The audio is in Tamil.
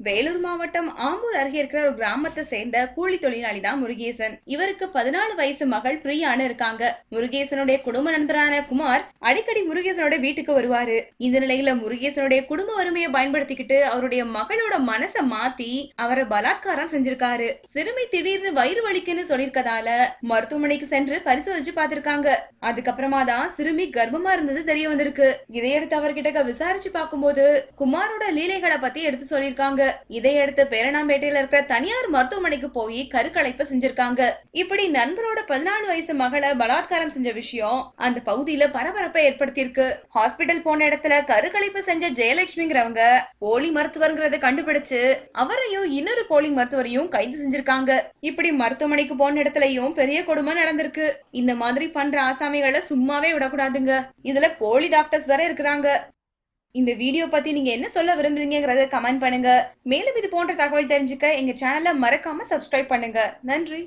வேலூர் மாவட்டம் ஆம்பூர் அருகே இருக்கிற ஒரு கிராமத்தை சேர்ந்த கூலி தொழிலாளி தான் முருகேசன். இவருக்கு பதினாலு வயசு மகள் பிரியான்னு இருக்காங்க. முருகேசனுடைய குடும்ப நண்பரான குமார் அடிக்கடி முருகேசனோட வீட்டுக்கு வருவாரு. இந்த நிலையில முருகேசனுடைய குடும்ப வறுமையை பயன்படுத்திக்கிட்டு அவருடைய மகளோட மனசை மாத்தி அவரை பலாத்காரம் செஞ்சிருக்காரு. சிறுமி திடீர்னு வயிறு வலிக்குன்னு சொல்லிருக்கதால மருத்துவமனைக்கு சென்று பரிசோதிச்சு பாத்திருக்காங்க அதுக்கப்புறமா தான் சிறுமி கர்ப்பமா இருந்தது தெரிய வந்திருக்கு. இதையடுத்து அவர்கிட்ட விசாரிச்சு பார்க்கும்போது குமாரோட லீலைகளை பத்தி எடுத்து சொல்லியிருக்காங்க. இதையடுத்து பேரணாம்பேட்டையில இருக்கிற தனியார் மருத்துவமனைக்கு போய் கருக்கலைப்பு செஞ்சிருக்காங்க. இப்படி நண்பரோட பதினாலு வயசு மகளை பலாத்காரம் செஞ்ச விஷயம் அந்த பகுதியில பரபரப்பை ஏற்படுத்தியிருக்கு. ஹாஸ்பிட்டல் போன இடத்துல கருக்கலைப்பு செஞ்ச ஜெயலட்சுமிங்கிறவங்க போலி மருத்துவர்ங்கிறத கண்டுபிடிச்சு அவரையும் இன்னொரு போலி மருத்துவரையும் கைது செஞ்சிருக்காங்க. இப்படி மருத்துவமனைக்கு போன இடத்துலயும் பெரிய கொடுமை நடந்திருக்கு. இந்த மாதிரி பண்ற ஆசாமிகளை சும்மாவே விடக்கூடாதுங்க. இதுல போலி டாக்டர்ஸ் வேற இருக்கிறாங்க. இந்த வீடியோ பத்தி நீங்க என்ன சொல்ல விரும்புறீங்கிறத கமெண்ட் பண்ணுங்க. மேலும் இது போன்ற தகவல் தெரிஞ்சுக்க எங்க சேனலை மறக்காம சப்ஸ்கிரைப் பண்ணுங்க. நன்றி.